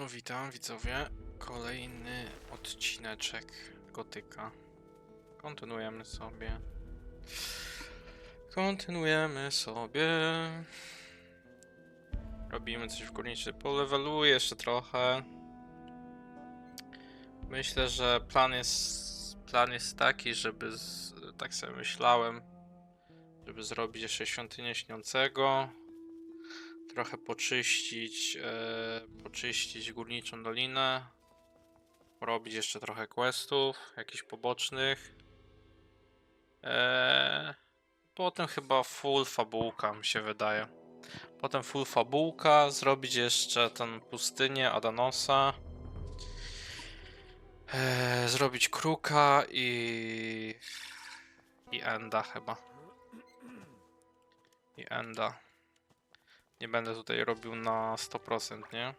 No witam widzowie, kolejny odcineczek Gotyka. Kontynuujemy sobie. Kontynuujemy sobie. Robimy coś w górniczy. Poleweluję jeszcze trochę. Myślę, że plan jest, plan jest taki, żeby, z, tak sobie myślałem, żeby zrobić jeszcze świątynię śniącego trochę poczyścić, e, poczyścić górniczą dolinę, porobić jeszcze trochę questów, jakichś pobocznych. E, potem chyba full fabułka mi się wydaje. Potem full fabułka, zrobić jeszcze tę pustynię Adanosa. E, zrobić kruka i... i Enda chyba. I Enda. Nie będę tutaj robił na 100%, nie?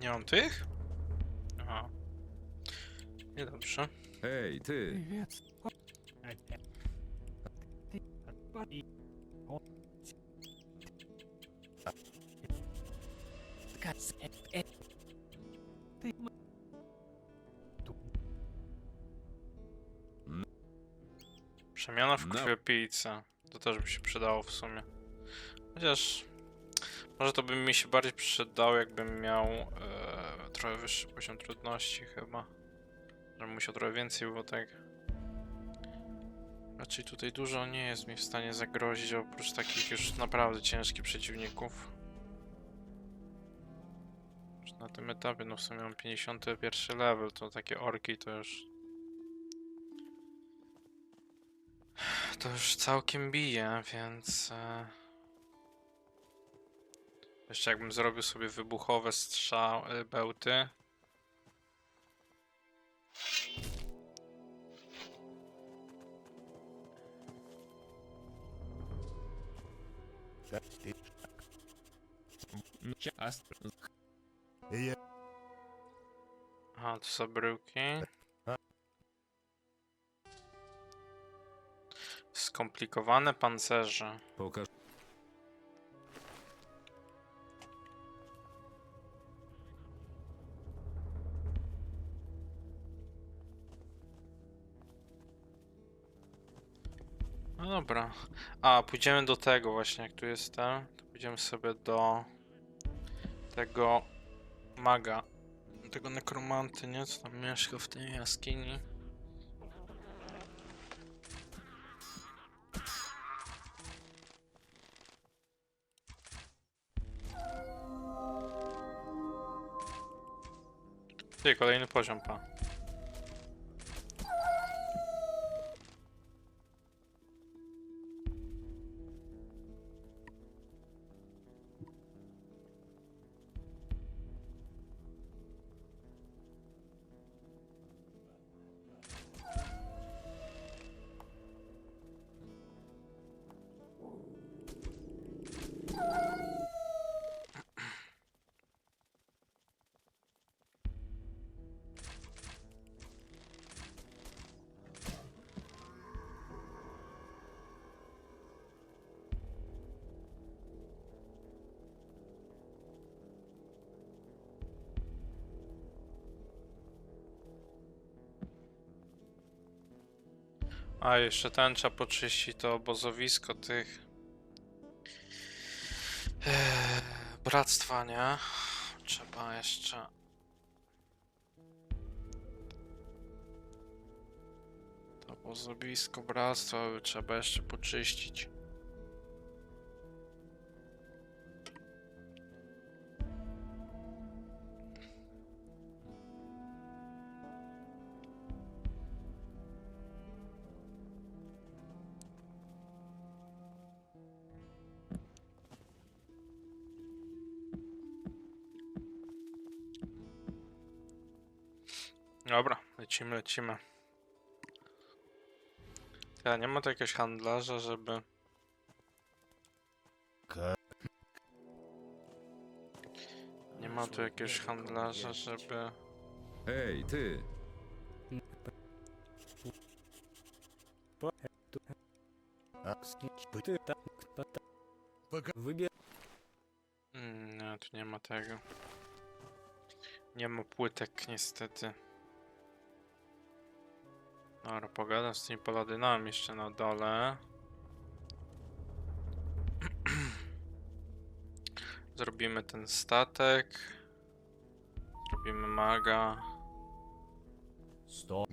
Nie mam tych? Aha. Niedobrze. Hej, ty! Przemiana w No. krwiopijcę. To też by się przydało w sumie. Chociaż... Może to by mi się bardziej przydało, jakbym miał e, trochę wyższy poziom trudności chyba. Żebym musiał trochę więcej, bo tak... Raczej tutaj dużo nie jest mi w stanie zagrozić, oprócz takich już naprawdę ciężkich przeciwników. Już na tym etapie, no w sumie mam 51 level, to takie orki to już To już całkiem bije, więc. E... Jeszcze jakbym zrobił sobie wybuchowe strzały, bełty. Aha, to są bryłki. Skomplikowane pancerze. Pokaż. No dobra. A, pójdziemy do tego właśnie, jak tu jestem. To pójdziemy sobie do tego maga. Tego nekromanty, nie? Co tam mieszka w tej jaskini. Kolejny poziom, pa. A, jeszcze ten trzeba poczyścić to obozowisko tych... Eee, bractwa, nie? Trzeba jeszcze... To obozowisko bractwa trzeba jeszcze poczyścić. Lecimy, lecimy. Ja nie ma tu jakiegoś handlarza, żeby... Nie ma tu jakiegoś handlarza, żeby... Ej, ty! Wybierz. Nie, tu nie ma tego. Nie ma płytek niestety. Dobra, pogadam z tymi paladynami jeszcze na dole. Zrobimy ten statek. Zrobimy maga. Stop.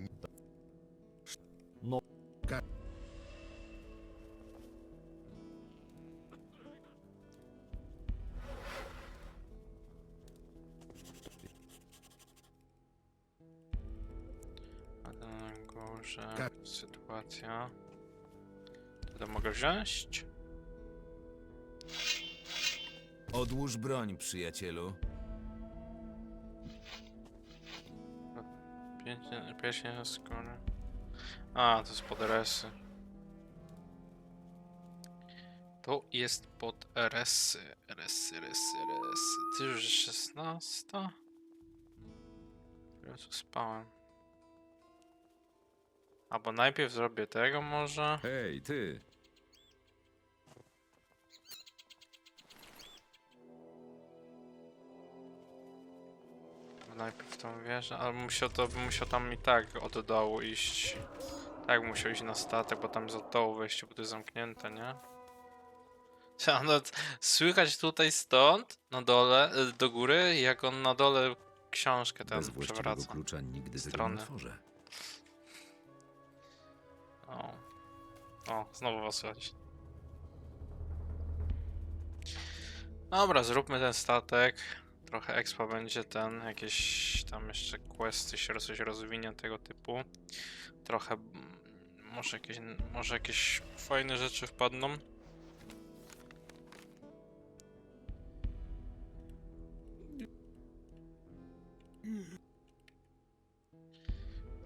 Górze sytuacja. To mogę wziąć? Odłóż broń, przyjacielu. Pięknie, pieśń skóry. A, to jest pod RS-y. To jest pod RS-y. RS-y, RS-y, RS-y. Ty już 16? Ja tu spałem. Albo najpierw zrobię tego może. Hej, ty! Najpierw tą wieżę, ale musiał to musiał tam i tak od dołu iść. Tak, musiał iść na statek, bo tam z od dołu wejście, bo to jest zamknięte, nie? Nawet słychać tutaj stąd, na dole, y, do góry, jak on na dole książkę tam Bez przewraca. klucza nigdy tego nie otworzę. O. O, znowu was słychać. Dobra, zróbmy ten statek. Trochę expa będzie ten, jakieś tam jeszcze questy się coś rozwinie tego typu. Trochę, mm, może jakieś, może jakieś fajne rzeczy wpadną.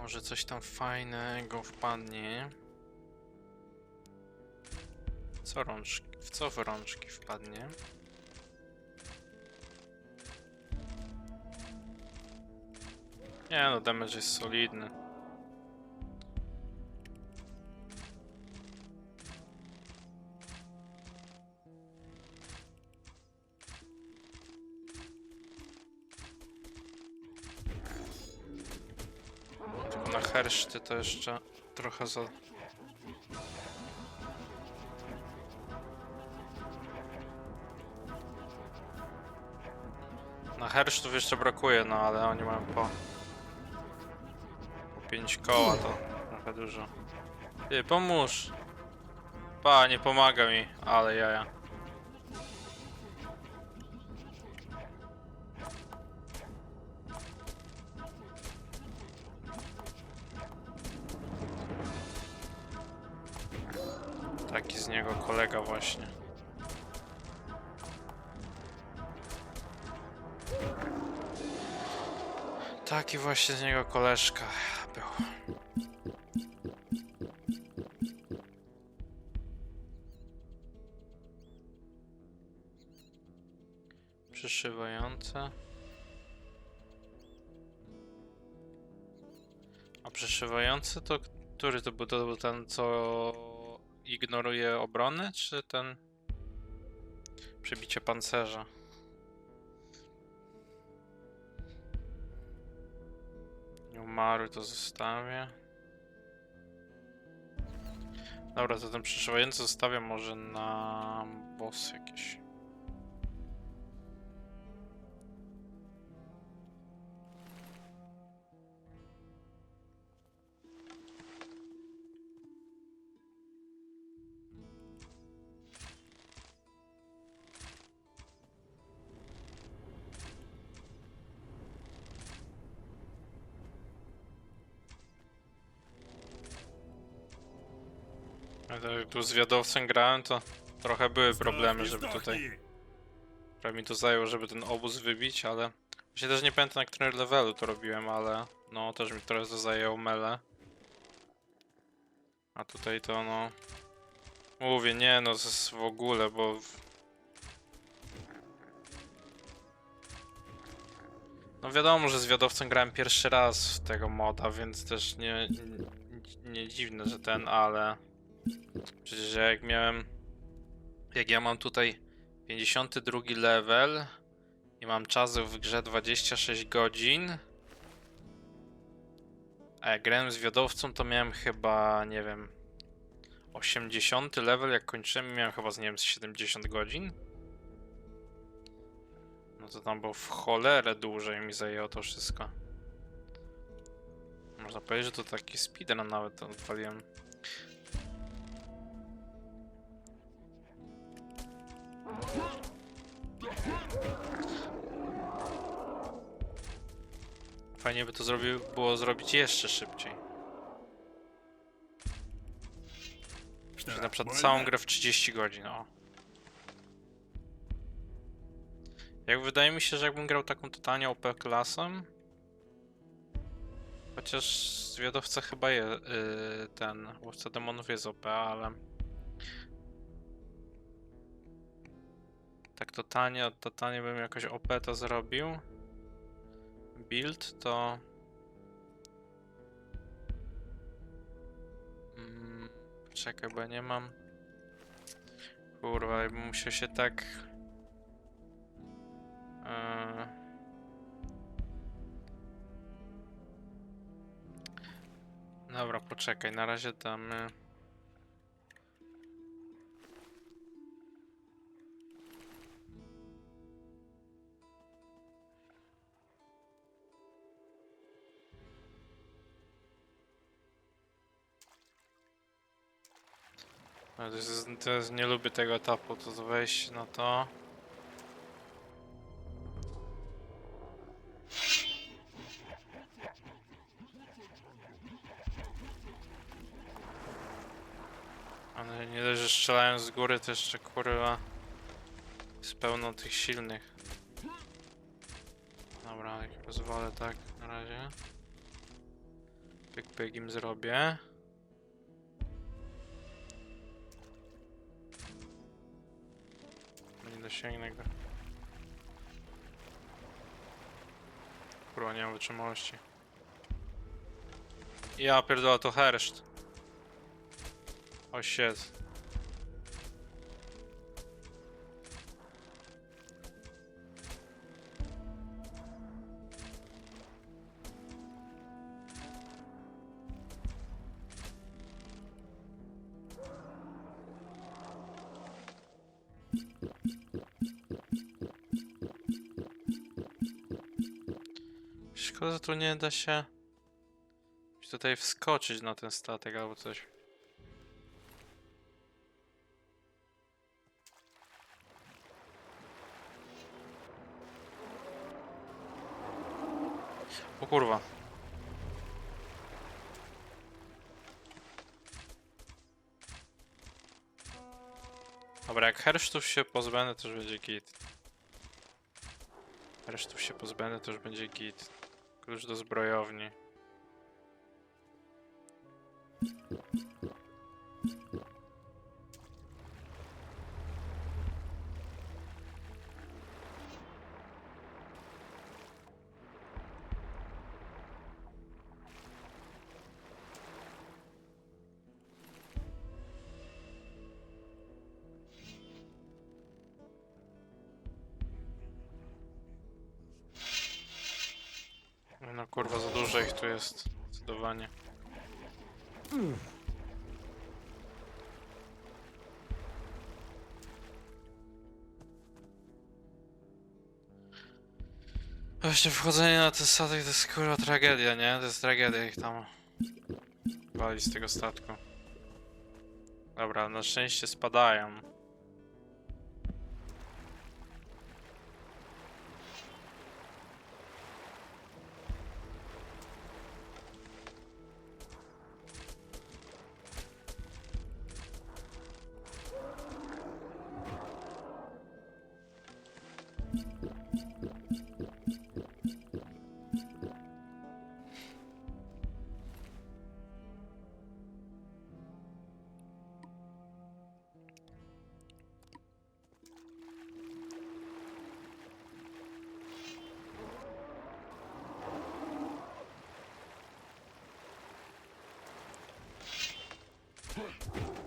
Może coś tam fajnego wpadnie. Co rączki? W co w rączki wpadnie? Nie no, damage jest solidny. Na herszty to jeszcze trochę za... Na hersztów jeszcze brakuje, no ale oni mają po... Po 5 koła to trochę dużo. Ty, pomóż! Pa, nie pomaga mi, ale jaja. Taki z niego kolega właśnie. Taki właśnie z niego koleżka był. Przyszywające. A przyszywający to który to był? To był ten, co ignoruje obrony, czy ten przebicie pancerza? Umarły, to zostawię. Dobra, to ten przyszywający zostawiam może na boss jakieś. Jak tu z wiadowcem grałem, to trochę były problemy, żeby tutaj... Trochę mi to zajęło, żeby ten obóz wybić, ale... Właśnie też nie pamiętam na którym levelu to robiłem, ale... No, też mi trochę to zajęło mele. A tutaj to no... Mówię, nie no, to jest w ogóle, bo... No wiadomo, że z wiadowcem grałem pierwszy raz w tego moda, więc też nie... Nie, nie dziwne, że ten, ale... Przecież jak miałem... Jak ja mam tutaj 52 level i mam czas w grze 26 godzin, a jak grałem z wiodowcą, to miałem chyba, nie wiem, 80 level, jak kończyłem, miałem chyba, z, nie wiem, z 70 godzin. No to tam było w cholerę dłużej mi zajęło to wszystko. Można powiedzieć, że to taki speedrun nawet odpaliłem. Fajnie by to zrobił, było zrobić jeszcze szybciej. Czyli na przykład całą grę w 30 godzin, o. Jak wydaje mi się, że jakbym grał taką totalnie OP klasą, chociaż zwiadowca chyba je, yy, ten, łowca demonów jest OP, ale tak totalnie, totalnie bym jakoś OP to zrobił, build, to mm, czekaj, bo nie mam kurwa, bym musiał się tak Eee. Dobra, poczekaj, na razie damy. Jest, to jest, nie lubię tego etapu, to wejść na to. Ale nie dość, że strzelają z góry, to jeszcze kurwa jest pełno tych silnych. Dobra, jak pozwolę tak na razie. Pyk pyk im zrobię. Dosięgnę go. Kurwa, nie mam wytrzymałości. Ja pierdolę, to herszt. Oh shit. Szkoda, że tu nie da się tutaj wskoczyć na ten statek albo coś. O kurwa. Dobra, jak hersztów się pozbędę, to już będzie git. Hersztów się pozbędę, to już będzie git. Klucz do zbrojowni. No kurwa, za dużo ich tu jest. Zdecydowanie. Właśnie wchodzenie na ten statek to jest kurwa tragedia, nie? To jest tragedia ich tam walić z tego statku. Dobra, na szczęście spadają. Huh.